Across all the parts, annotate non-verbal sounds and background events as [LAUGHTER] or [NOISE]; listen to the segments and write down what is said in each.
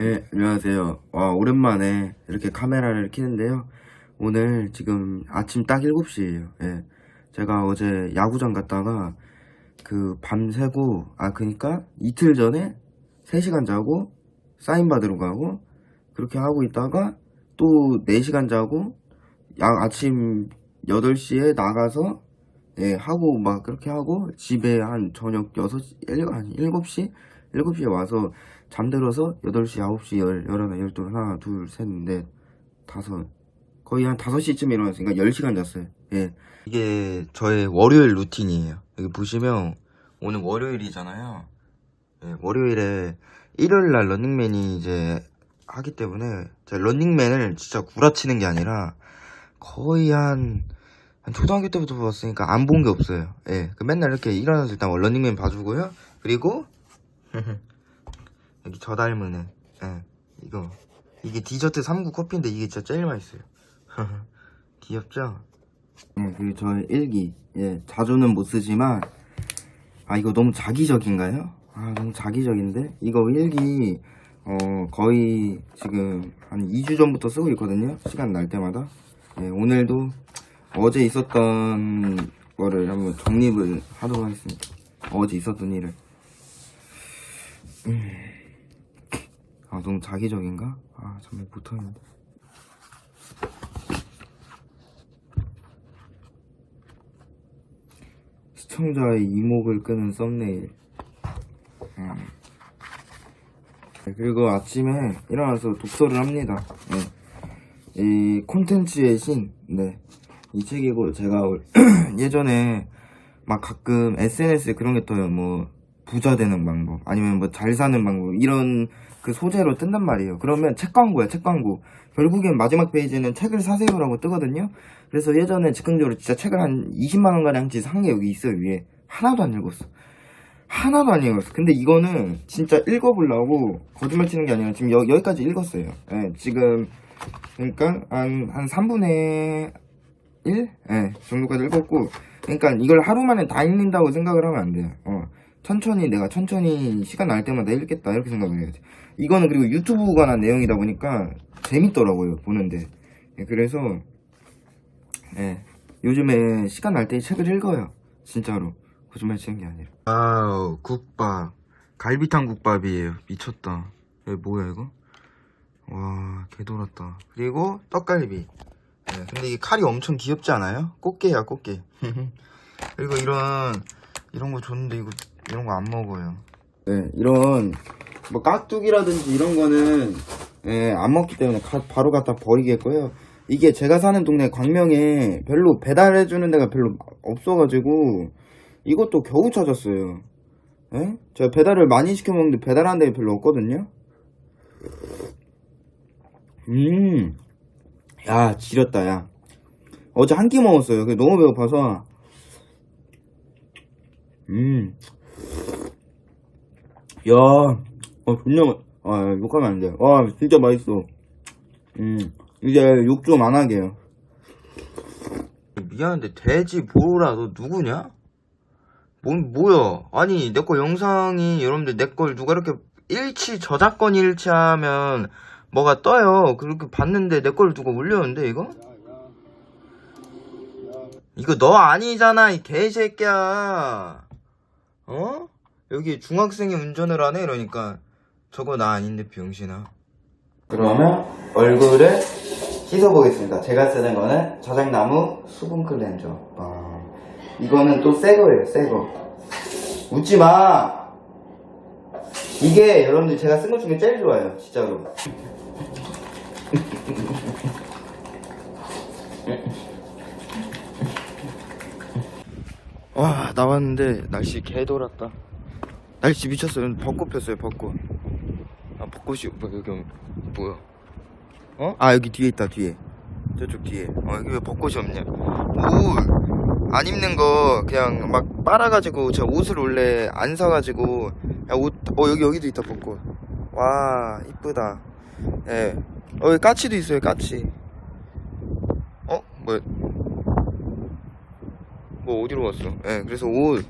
네, 안녕하세요. 와, 오랜만에 이렇게 카메라를 켜는데요. 오늘 지금 아침 딱 7시에요. 예. 제가 어제 야구장 갔다가 그 밤새고, 아, 그니까 이틀 전에 3시간 자고 사인 받으러 가고 그렇게 하고 있다가 또 4시간 자고 야, 아침 8시에 나가서 예, 하고 막 그렇게 하고 집에 한 저녁 6시, 1, 아니 7시? 7시에 와서 잠들어서 8시, 9시, 10, 11, 12, 하나, 둘, 셋, 넷, 다섯 거의 한 5시쯤 일어났으니까 10시간 잤어요. 예. 이게 저의 월요일 루틴이에요. 여기 보시면 오늘 월요일이잖아요. 예, 월요일에 일요일 날 런닝맨이 이제 하기 때문에 제가 런닝맨을 진짜 구라치는 게 아니라 거의 한, 한 초등학교 때부터 봤으니까 안 본 게 없어요. 예. 그 맨날 이렇게 일어나서 일단 런닝맨 봐주고요. 그리고 [LAUGHS] 여기 저 닮은 애. 예. 이거. 이게 디저트 3구 커피인데 이게 진짜 제일 맛있어요. [LAUGHS] 귀엽죠? 예, 그리고 저의 일기. 예, 자주는 못 쓰지만, 아, 이거 너무 자기적인가요? 아, 너무 자기적인데? 이거 일기, 어, 거의 지금 한 2주 전부터 쓰고 있거든요. 시간 날 때마다. 예, 오늘도 어제 있었던 거를 한번 정립을 하도록 하겠습니다. 어제 있었던 일을. 음. 아, 너무 자기적인가? 아, 정말 못하는데. 시청자의 이목을 끄는 썸네일. 음. 네, 그리고 아침에 일어나서 독서를 합니다. 네. 이 콘텐츠의 신, 네. 이 책이고, 제가 올- [CLEARS THROAT] 예전에 막 가끔 SNS에 그런 게 떠요. 뭐, 부자 되는 방법, 아니면 뭐 잘 사는 방법, 이런 그 소재로 뜬단 말이에요. 그러면 책 광고야, 책 광고. 결국엔 마지막 페이지는 책을 사세요라고 뜨거든요. 그래서 예전에 즉흥적으로 진짜 책을 한 20만원 가량치 산게 여기 있어요, 위에. 하나도 안 읽었어. 하나도 안 읽었어. 근데 이거는 진짜 읽어보려고 거짓말 치는 게 아니라 지금 여, 여기까지 읽었어요. 예, 지금, 그러니까 한, 한 3분의 1? 예, 정도까지 읽었고, 그러니까 이걸 하루 만에 다 읽는다고 생각을 하면 안 돼요. 어, 천천히 내가 천천히 시간 날 때마다 읽겠다 이렇게 생각을 해야지. 이거는 그리고 유튜브 관한 내용이다 보니까 재밌더라고요 보는데. 예, 그래서 예, 요즘에 시간 날 때 책을 읽어요. 진짜로 거짓말 치는 게 아니라. 아우 국밥 갈비탕 국밥이에요. 미쳤다. 이 뭐야 이거? 와 개돌았다. 그리고 떡갈비. 네, 근데 이 칼이 엄청 귀엽지 않아요? 꽃게야 꽃게. [LAUGHS] 그리고 이런 이런 거 줬는데 이거 이런 거 안 먹어요. 네, 이런 뭐 깍두기라든지 이런 거는 예, 안 먹기 때문에 가- 바로 갖다 버리겠고요. 이게 제가 사는 동네 광명에 별로 배달해 주는 데가 별로 없어가지고 이것도 겨우 찾았어요. 예? 제가 배달을 많이 시켜 먹는데 배달하는 데가 별로 없거든요. 음, 야 지렸다 야. 어제 한 끼 먹었어요. 너무 배고파서. 음. 야, 어, 존나, 맛- 아, 욕하면 안 돼. 와, 진짜 맛있어. 음, 이제 욕 좀 안 하게 요. 미안한데, 돼지 보라, 너 누구냐? 뭔, 뭐야? 아니, 내 거 영상이, 여러분들, 내 걸 누가 이렇게 일치, 저작권 일치하면 뭐가 떠요. 그렇게 봤는데, 내 걸 누가 올렸는데, 이거? 이거 너 아니잖아, 이 개새끼야. 어? 여기 중학생이 운전을 하네 이러니까 저거 나 아닌데 병신아. 그러면 얼굴을 씻어보겠습니다. 제가 쓰는 거는 저장나무 수분 클렌저. 아, 이거는 또 새 거예요 새거. 웃지마! 이게 여러분들 제가 쓴 것 중에 제일 좋아요 진짜로. [LAUGHS] 와 나왔는데 날씨 개돌았다 날씨 미쳤어요. 벚꽃 폈어요 벚꽃. 아 벚꽃이 뭐 여기 뭐야? 어? 아 여기 뒤에 있다 뒤에. 저쪽 뒤에. 어 여기 왜 벚꽃이 없냐? 옷안 입는 거 그냥 막 빨아가지고 제가 옷을 원래 안 사가지고 야옷어 여기 여기도 있다 벚꽃. 와 이쁘다. 예. 어, 여기 까치도 있어요 까치. 어? 뭐야? 뭐 어디로 갔어? 예, 그래서 옷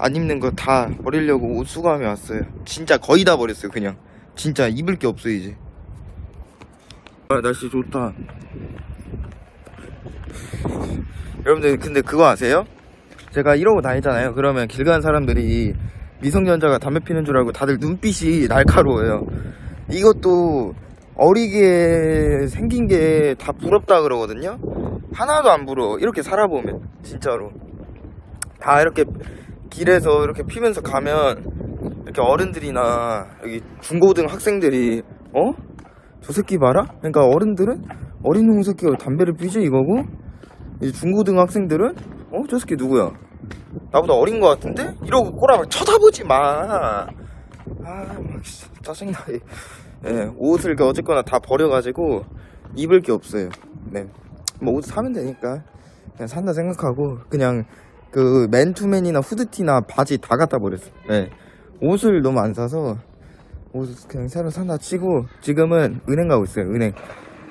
안 입는 거 다 버리려고 옷 수거하며 왔어요. 진짜 거의 다 버렸어요, 그냥. 진짜 입을 게 없어 이제. 아 날씨 좋다. 여러분들 근데 그거 아세요? 제가 이러고 다니잖아요. 그러면 길 가는 사람들이 미성년자가 담배 피는 줄 알고 다들 눈빛이 날카로워요. 이것도 어리게 생긴 게 다 부럽다 그러거든요. 하나도 안 부러워. 이렇게 살아보면 진짜로. 다 이렇게 길에서 이렇게 피면서 가면 이렇게 어른들이나 여기 중고등 학생들이 어? 저 새끼 봐라? 그러니까 어른들은 어린 놈 새끼가 담배를 피지 이거고 이제 중고등 학생들은 어? 저 새끼 누구야? 나보다 어린 거 같은데? 이러고 꼬라박 쳐다보지 마. 아, 막 진짜 짜증나. 예, 옷을 그 어쨌거나 다 버려가지고 입을 게 없어요. 네, 뭐 옷 사면 되니까 그냥 산다 생각하고 그냥 그 맨투맨이나 후드티나 바지 다 갖다 버렸어. 네, 옷을 너무 안 사서 옷 그냥 새로 산다 치고 지금은 은행 가고 있어요. 은행.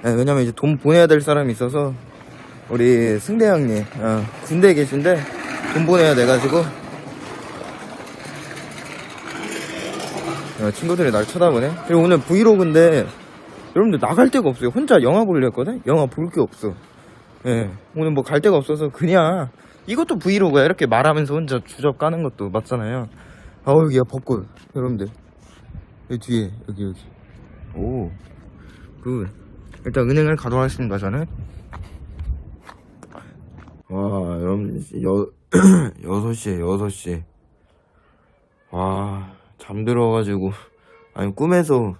네, 왜냐면 이제 돈 보내야 될 사람이 있어서 우리 승대 형님 어, 군대에 계신데 돈 보내야 돼가지고 어, 친구들이 날 쳐다보네 그리고 오늘 브이로그인데 여러분들 나갈 데가 없어요 혼자 영화 보려 했거든 영화 볼 게 없어 예 오늘 뭐 갈 데가 없어서 그냥 이것도 브이로그야. 이렇게 말하면서 혼자 주접 까는 것도 맞잖아요. 아 여기야 벚꽃 여러분들. 여기 뒤에. 여기 여기. 오굿. 일단 은행을 가도록 하겠습니다 저는. 와, 여러분, 여, [CLEARS THROAT] 6시에, 6시. 와, 잠들어가지고, 아니, 꿈에서,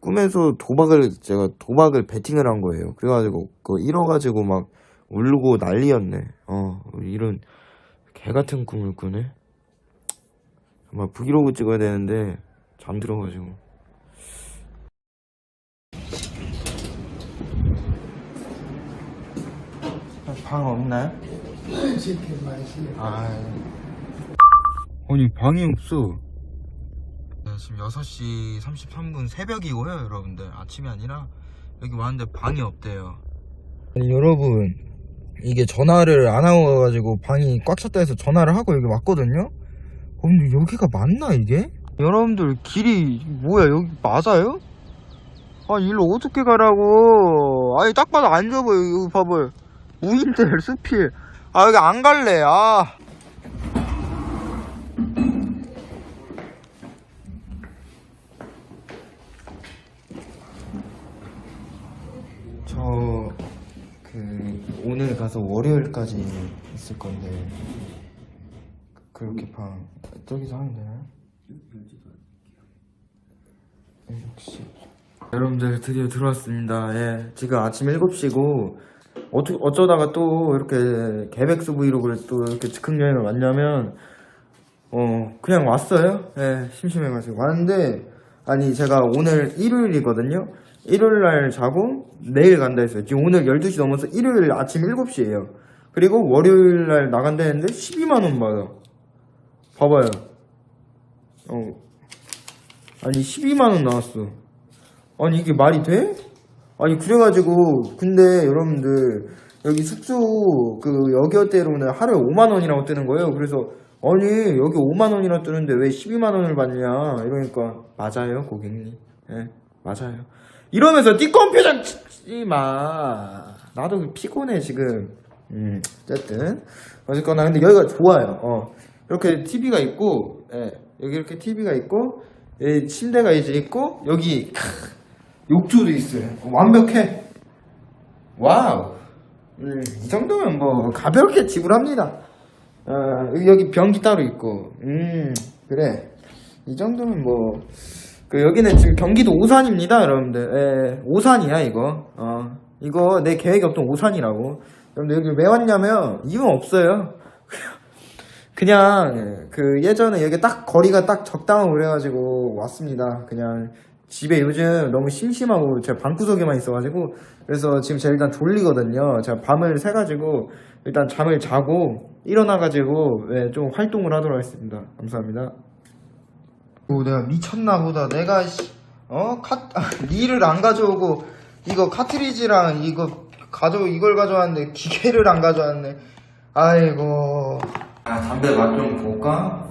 꿈에서 도박을, 제가 도박을 베팅을 한 거예요. 그래가지고, 그거 잃어가지고 막 울고 난리였네. 어, 이런 개 같은 꿈을 꾸네. 정말 브이로그 찍어야 되는데, 잠들어가지고. 방 없나요? 아. 아니 방이 없어. 네, 지금 6시 33분 새벽이고요, 여러분들. 아침이 아니라 여기 왔는데 방이 없대요. 아니, 여러분, 이게 전화를 안 하고 가지고 방이 꽉 찼다 해서 전화를 하고 여기 왔거든요. 어, 근데 여기가 맞나 이게? 여러분들 길이 뭐야 여기 맞아요? 아 일로 어떻게 가라고? 아니 딱 봐도 안 접어요 여기 봐봐요. 우인들 숲이 아 여기 안 갈래 아 저 그 오늘 가서 월요일까지 있을 건데 그렇게 방 저기서 하면 되나요? 역시 여러분들 드디어 들어왔습니다. 예, 지금 아침 7시고 어쩌, 어쩌다가 또 이렇게 개백수 브이로그를 또 이렇게 즉흥 여행을 왔냐면 어 그냥 왔어요. 예, 심심해가지고 왔는데 아니 제가 오늘 일요일이거든요. 일요일 날 자고 내일 간다 했어요. 지금 오늘 12시 넘어서 일요일 아침 7시에요. 그리고 월요일 날 나간다 했는데 12만 원 받아. 봐봐요. 어. 아니 12만 원 나왔어. 아니 이게 말이 돼? 아니 그래가지고 근데 여러분들 여기 숙소 그 여기어때로는 하루에 5만 원이라고 뜨는 거예요. 그래서 아니 여기 5만 원이나 뜨는데 왜 12만 원을 받냐 이러니까 맞아요 고객님. 예 맞아요. 이러면서 띠꺼운 표정 짓지 마. 나도 피곤해 지금. 음 어쨌든 어쨌거나 근데 여기가 좋아요. 어 이렇게 TV가 있고 예 여기 이렇게 TV가 있고 예, 침대가 이제 있고 여기 욕조도 있어요. 완벽해. 와우. 음, 이 정도면 뭐 가볍게 지불합니다. 어, 여기 변기 따로 있고. 음, 그래. 이 정도면 뭐. 그 여기는 지금 경기도 오산입니다, 여러분들. 예, 오산이야 이거. 어, 이거 내 계획이 없던 오산이라고. 여러분들 여기 왜 왔냐면 이유 없어요. [LAUGHS] 그냥 그 예전에 여기 딱 거리가 딱 적당하고 그래가지고 왔습니다. 그냥 집에 요즘 너무 심심하고 제가 방구석에만 있어가지고 그래서 지금 제가 일단 졸리거든요. 제가 밤을 새가지고 일단 잠을 자고 일어나가지고 네, 좀 활동을 하도록 하겠습니다. 감사합니다. 오 내가 미쳤나 보다. 내가 씨, 어 카, 릴을 안 가져오고 이거 카트리지랑 이거 가져 이걸 가져왔는데 기계를 안 가져왔네. 아이고. 아 담배 맛 좀 볼까?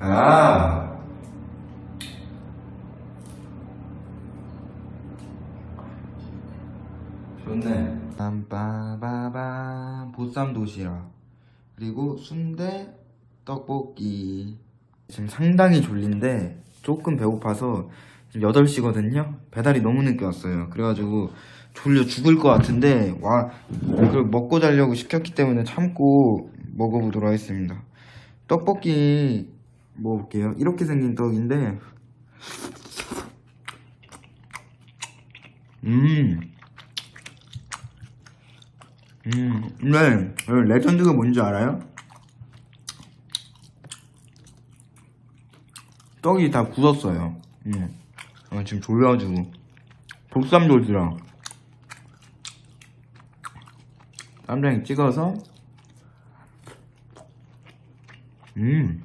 아. 좋네. 빰빠바밤 보쌈 도시락 그리고 순대 떡볶이. 지금 상당히 졸린데 조금 배고파서 지금 8시거든요. 배달이 너무 늦게 왔어요. 그래가지고 졸려 죽을 것 같은데 와 이걸 먹고 자려고 시켰기 때문에 참고 먹어보도록 하겠습니다. 떡볶이 먹어볼게요. 이렇게 생긴 떡인데 음 음, 네. 레전드가 뭔지 알아요? 떡이 다 굳었어요. 음. 아, 지금 졸려가지고. 복삼 도시락. 쌈장에 찍어서. 음.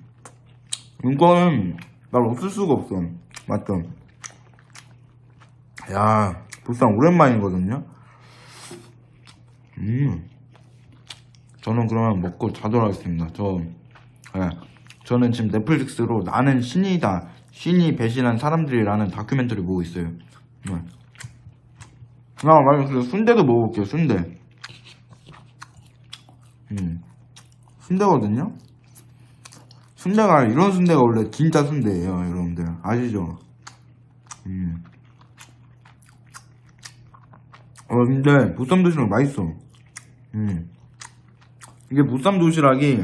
이거는 날 없을 수가 없어. 맞죠? 야, 보쌈 오랜만이거든요? 음. 저는 그러면 먹고 자도록 하겠습니다. 저, 예. 저는 지금 넷플릭스로 나는 신이다. 신이 배신한 사람들이라는 다큐멘터리 보고 있어요. 네. 아, 맞아. 그래서 순대도 먹어볼게요, 순대. 음. 순대거든요? 순대가, 이런 순대가 원래 진짜 순대예요, 여러분들. 아시죠? 음. 어, 근데, 보쌈 도시락 맛있어. 음. 이게 보쌈 도시락이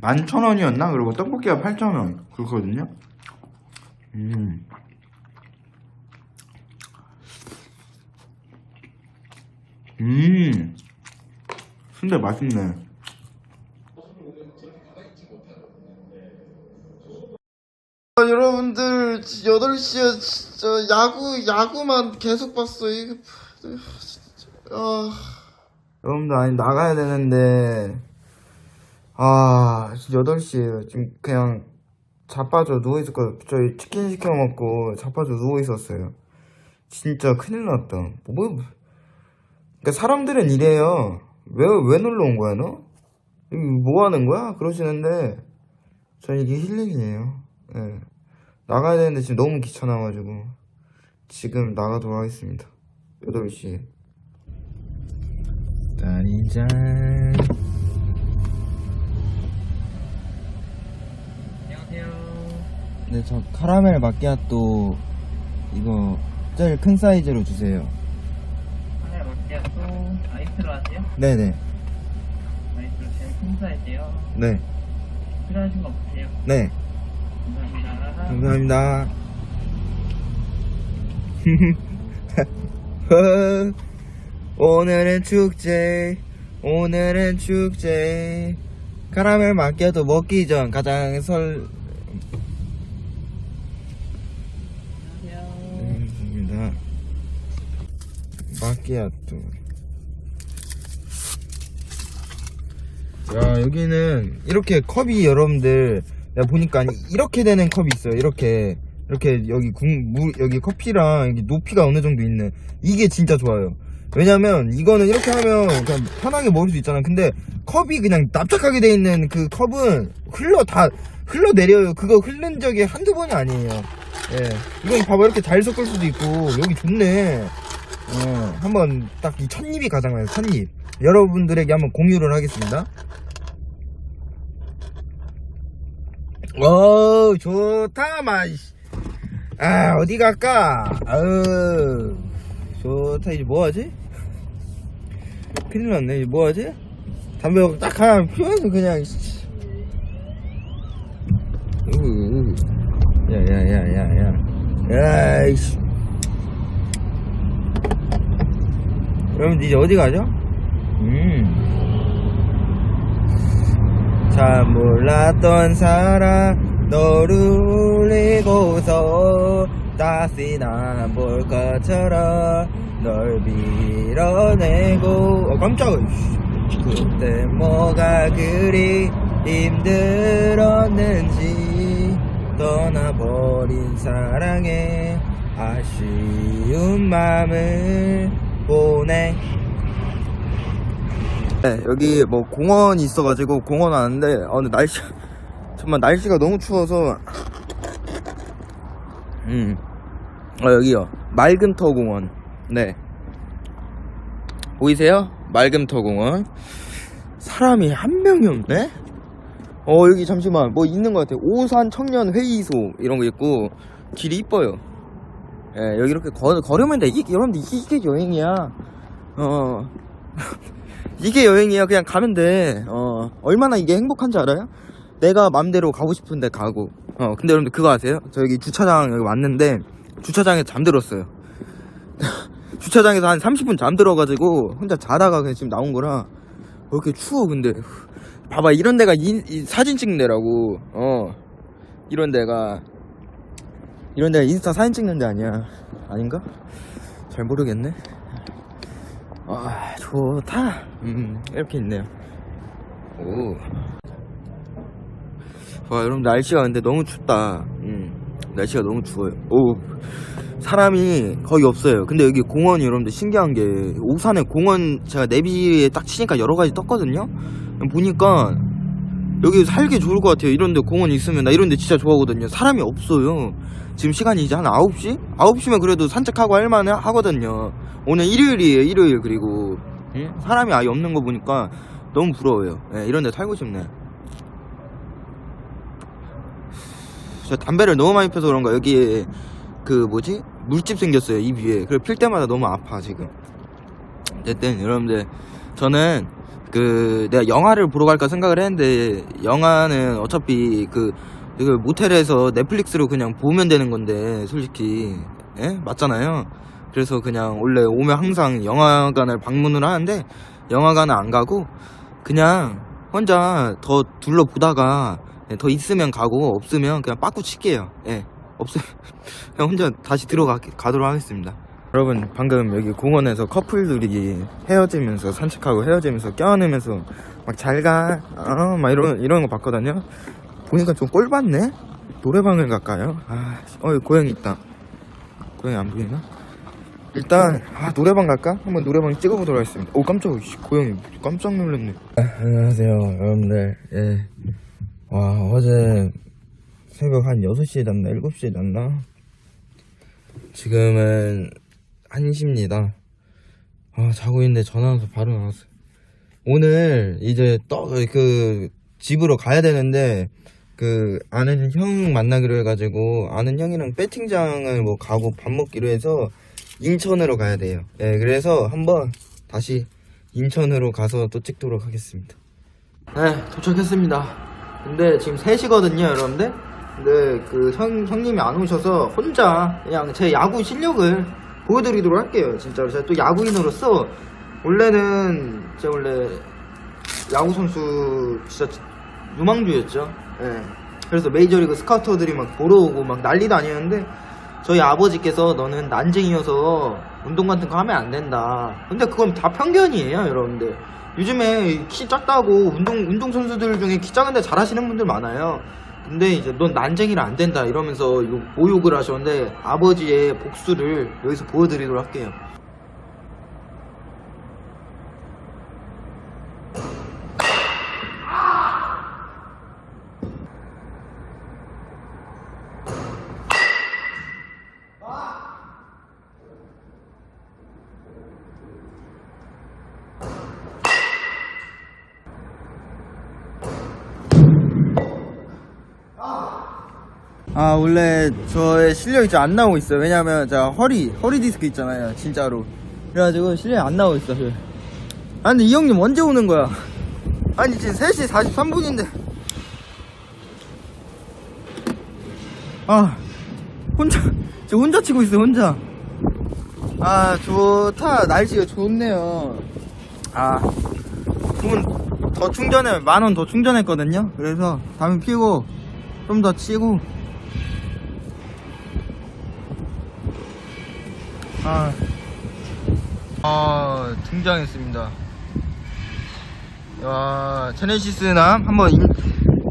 11,000원이었나? 그리고 떡볶이가 8,000원. 그렇거든요? 음. 음. 순대 맛있네. 아, 여러분들 8시에 진짜 야구 야구만 계속 봤어 이게 아 여러분들 아니 나가야 되는데. 아 8시에요 지금 그냥 자빠져 누워있었거든요? 저희 치킨 시켜 먹고 자빠져 누워있었어요. 진짜 큰일 났다. 뭐 그러니까 사람들은 이래요. 왜 왜 놀러 온 거야 너? 뭐 하는 거야? 그러시는데 전 이게 힐링이에요. 예. 나가야 되는데 지금 너무 귀찮아가지고 지금 나가도록 하겠습니다. 8시에 다니자 안녕하세요. 네, 저 카라멜 마끼아또 이거 제일 큰 사이즈로 주세요 하나 마키아또 아이스로 하세요? 네네 아이스로 제일 큰 사이즈요. 네 필요하신 거 없으세요? 네. 감사합니다. 감사합니다. [LAUGHS] [LAUGHS] 오늘은 축제, 오늘은 축제. 카라멜 마끼아또 먹기 전 가장 설, 안녕하세요. 네. 마끼아또. 야, 여기는 이렇게 컵이 여러분들, 내가 보니까 이렇게 되는 컵이 있어요. 이렇게. 이렇게 여기 국, 물, 여기 커피랑 여기 높이가 어느 정도 있는. 이게 진짜 좋아요. 왜냐면 이거는 이렇게 하면 그냥 편하게 먹을 수 있잖아. 근데 컵이 그냥 납작하게 돼 있는 그 컵은 흘러 다 흘러내려요. 그거 흐른 적이 한두 번이 아니에요. 예. 이건 봐봐 이렇게 잘 섞을 수도 있고 여기 좋네. 어, 한번 딱 이 첫입이 가장 많아요. 첫입. 여러분들에게 한번 공유를 하겠습니다. 어 좋다 맛. 아 어디 갈까? 아우 좋다 이제 뭐하지? 큰일 났네 뭐하지? 담배 딱 하나 피우면서 그냥 야야야야야 야이씨 여러분 이제 어디 가죠? 음. 참 몰랐던 사람 너를 울리고서 다시 나볼 것처럼 널 밀어내고 어 깜짝이야 씨. 그때 뭐가 그리 힘들었는지 떠나버린 사랑에 아쉬운 마음을 보내 네, 여기 뭐 공원이 있어가지고 공원 왔는데 어, 근데 날씨 정말 날씨가 너무 추워서 음. 어 여기요 맑음터 공원 네 보이세요? 맑음터 공원 사람이 한 명이 없네? 어 여기 잠시만. 뭐 있는 것 같아요. 오산 청년 회의소 이런 거 있고 길이 이뻐요. 예 여기 이렇게 걸, 걸으면 돼. 이게 여러분들 이게, 이게 여행이야. 어. [LAUGHS] 이게 여행이야. 그냥 가면 돼어. 얼마나 이게 행복한지 알아요? 내가 맘대로 가고 싶은데 가고. 어 근데 여러분들 그거 아세요? 저 여기 주차장 여기 왔는데 주차장에 잠들었어요 [LAUGHS] 주차장에서 한 30분 잠들어가지고 혼자 자다가 그냥 지금 나온 거라 왜 이렇게 추워 근데. 봐봐 이런 데가 인- 이 사진 찍는 데라고. 어. 이런 데가. 이런 데가 인스타 사진 찍는 데 아니야. 아닌가? 잘 모르겠네. 아 좋다. 음 이렇게 있네요. 오. 와, 여러분 날씨가 근데 너무 춥다. 음, 날씨가 너무 추워요. 오, 사람이 거의 없어요. 근데 여기 공원이 여러분들 신기한 게 오산에 공원 제가 내비에 딱 치니까 여러 가지 떴거든요. 보니까 여기 살기 좋을 것 같아요. 이런데 공원 있으면 나 이런데 진짜 좋아하거든요. 사람이 없어요. 지금 시간이 이제 한 9시? 9시면 그래도 산책하고 할만해 하거든요. 오늘 일요일이에요, 일요일. 그리고 응? 사람이 아예 없는 거 보니까 너무 부러워요. 예, 이런 데 살고 싶네. 저 담배를 너무 많이 펴서 그런가 여기에 그 뭐지? 물집 생겼어요 입 위에. 그래 필 때마다 너무 아파 지금. 어쨌든 여러분들 저는 그 내가 영화를 보러 갈까 생각을 했는데 영화는 어차피 그, 그 모텔에서 넷플릭스로 그냥 보면 되는 건데 솔직히. 예? 맞잖아요. 그래서 그냥 원래 오면 항상 영화관을 방문을 하는데 영화관은 안 가고 그냥 혼자 더 둘러보다가 예, 더 있으면 가고 없으면 그냥 빠꾸 칠게요. 예. 없으면 [LAUGHS] 그냥 혼자 다시 들어가 가도록 하겠습니다. 여러분 방금 여기 공원에서 커플들이 헤어지면서 산책하고 헤어지면서 껴안으면서 막 잘가 어, 막 이런 이런 거 봤거든요. 보니까 좀 꼴받네. 노래방을 갈까요? 아, 어 고양이 있다. 고양이 안 보이나? 일단 아 노래방 갈까? 한번 노래방 찍어보도록 하겠습니다. 오 깜짝이야 씨, 고양이 깜짝 놀랐네. 아, 안녕하세요 여러분들. 예. 와 어제 새벽 한 6시에 잤나 7시에 잤나? 지금은 1시입니다. 아 자고 있는데 전화 와서 바로 나왔어요. 오늘 이제 또그 집으로 가야 되는데 그 아는 형 만나기로 해가지고 아는 형이랑 배팅장을 뭐 가고 밥 먹기로 해서 인천으로 가야 돼요. 예 그래서 한번 다시 인천으로 가서 또 찍도록 하겠습니다. 네 도착했습니다. 근데 지금 3시거든요 여러분들 근데 그 형, 형님이 안 오셔서 혼자 그냥 제 야구 실력을 보여드리도록 할게요 진짜로 제가 또 야구인으로서 원래는 제가 원래 야구 선수 진짜 유망주였죠 예. 그래서 메이저리그 스카우터들이 막 보러 오고 막 난리도 아니었는데 저희 아버지께서 너는 난쟁이여서 운동 같은 거 하면 안 된다. 근데 그건 다 편견이에요, 여러분들. 요즘에 키 작다고 운동 운동 선수들 중에 키 작은데 잘하시는 분들 많아요. 근데 이제 넌 난쟁이라 안 된다 이러면서 욕- 모욕을 하셨는데 아버지의 복수를 여기서 보여드리도록 할게요. 아 원래 저의 실력이 좀 안 나오고 있어요. 왜냐면 제가 허리 허리 디스크 있잖아요 진짜로. 그래가지고 실력이 안 나오고 있어 요아 근데 이 형님 언제 오는 거야? 아니 지금 3시 43분인데. 아 혼자 저 혼자 치고 있어 혼자. 아 좋다. 날씨가 좋네요. 아돈 더 충전해 만 원 더 충전했거든요. 그래서 담배 피고 좀 더 치고 아, 아 등장했습니다. 와, 제네시스남 한번 인,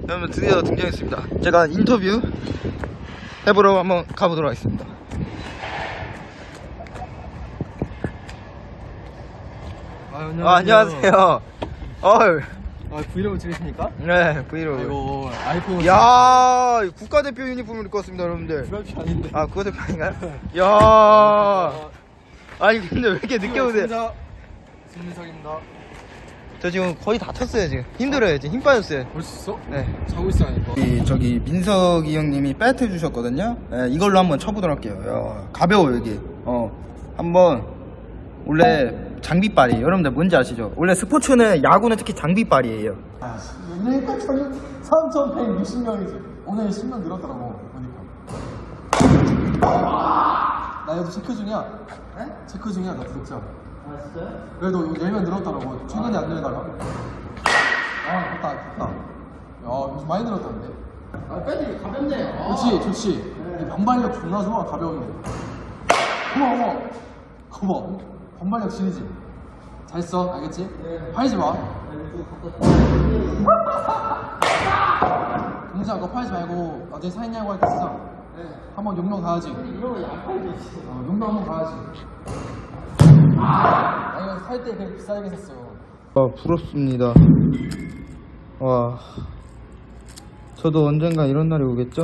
여러분 드디어 등장했습니다. 제가 인터뷰 해보러 한번 가보도록 하겠습니다. 아, 안녕하세요. 어, 아, 브이로그 찍으십니까? 네 브이로그 아이고, 아이폰. 야 국가대표 유니폼을 입고 왔습니다 여러분들 브이로그 아닌데. 아 국가대표 아닌가요? [LAUGHS] 야 아니 근데 왜 이렇게 늦게 오세요? 진짜 손민석입니다. 저 지금 거의 다쳤어요 지금 힘들어요 지금 힘 빠졌어요 볼수 있어? 네 자고 있어야 하니까. 이 저기 민석이 형님이 배트 주셨거든요. 예, 이걸로 한번 쳐보도록 할게요. 야, 가벼워 여기. 어, 한번 원래 장비빨이 여러분들 뭔지 아시죠? 원래 스포츠는 야구는 특히 장비빨이에요. 여기까지 3,160명이지. 오늘 10명 늘었더라고, 보니까. 나 여기 체크 중이야. 체크 중이야, 나 구독자. 아, 진짜요? 그래도 10명 늘었더라고. 최근에 안 늘다가. 아, 좋다, 좋다. 야, 요즘 많이 늘었다는데. 아, 빼지, 가볍네. 그렇지, 좋지. 이 반발력 존나 좋아, 가벼운데. 어머, 어머. 어머. 반발력 지리지. 잘 써, 알겠지? 팔지 마. 동자 그거 팔지 말고 어제 사인냐고 할 때 쓰자. 한번 용병 가야지. 팔지. 어, 용병 한번 가야지. 아, 이거 살때 되게 비싸게 샀어. 와 부럽습니다. 와 저도 언젠가 이런 날이 오겠죠?